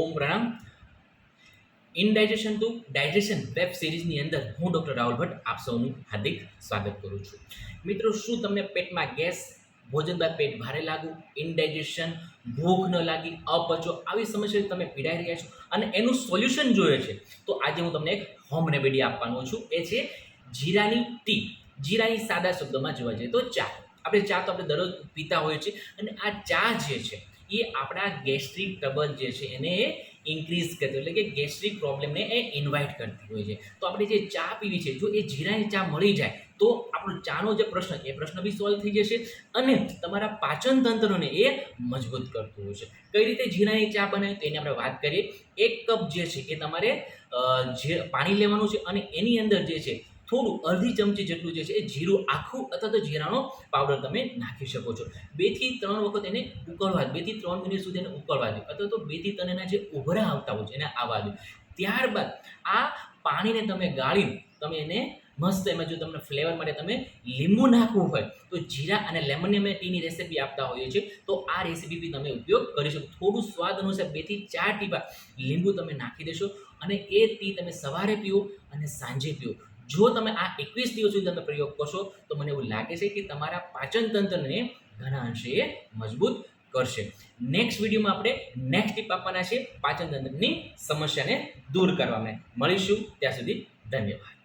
ઓમ પ્રણામ indigestion to digestion web સિરીઝની અંદર હું ડૉક્ટર રાહુલ ભટ્ટ આપ સૌનું હાર્દિક સ્વાગત કરું છું. મિત્રો, શું તમને પેટમાં ગેસ, ભોજન બાદ પેટ ભારે લાગવું ઇનડાઇજેશન ભૂખ ન લાગી, અપચો આવી સમસ્યાથી તમે પીડાઈ રહ્યા છો અને એનું સોલ્યુશન જોઈએ છે, તો આજે હું તમને એક હોમ રેમેડી આપવાનો છું. એ છે જીરાની ટી જીરાની સાદા શબ્દોમાં જોવા જઈએ તો ચા. આપણે ચા તો આપણે દરરોજ પીતા હોઈએ છીએ અને આ ચા જે છે એ આપણા ગેસ્ટ્રિક ટ્રબલ જે છે એને ઇન્ક્રીઝ કરતી, એટલે કે ગેસ્ટ્રિક પ્રોબ્લેમને એ ઇન્વાઇટ કરતી હોય છે. તો આપણે જે ચા પીવી છે, જો એ જીરાની ચા મળી જાય, તો આપણો ચાનો જે પ્રશ્ન છે, એ પ્રશ્ન બી સોલ્વ થઈ જશે અને તમારા પાચન તંત્રને એ મજબૂત કરતું હોય છે. કઈ રીતે જીરાની ચા બને, તો એની આપણે વાત કરીએ. એક કપ જે છે, એ તમારે જે પાણી લેવાનું છે અને એની અંદર જે છે થોડું અડધી ચમચી જેટલું જે છે એ જીરું આખું અથવા તો જીરાનો પાવડર તમે નાખી શકો છો. બેથી ત્રણ વખત એને ઉકળવા બેથી ત્રણ મિનિટ સુધી એને ઉકળવા દો. અથવા તો બેથી ત્રણ એના જે ઉભરા આવતા હોય છે એને આવવા દો. ત્યારબાદ આ પાણીને તમે ગાળી તમે એને મસ્ત એમાં જો તમને ફ્લેવર માટે તમે લીંબુ નાખવું હોય તો જીરા અને લેમનની અમે ટીની રેસીપી આપતા હોઈએ છીએ. તો આ રેસીપી બી તમે ઉપયોગ કરી શકો. થોડું સ્વાદ અનુસાર બેથી ચાર ટીપા લીંબુ તમે નાખી દેશો અને એ ટી તમે સવારે પીઓ અને સાંજે પીઓ. જો તમે આ એકવીસ દિવસ સુધી તમે પ્રયોગ કરશો, તો મને એવું લાગે છે કે તમારા પાચન તંત્રને ઘણા અંશે મજબૂત કરશે. નેક્સ્ટ વિડીયોમાં આપણે નેક્સ્ટ ટીપ આપવાના છે પાચન તંત્રની સમસ્યાને દૂર કરવા મળીશું. ત્યાં સુધી ધન્યવાદ.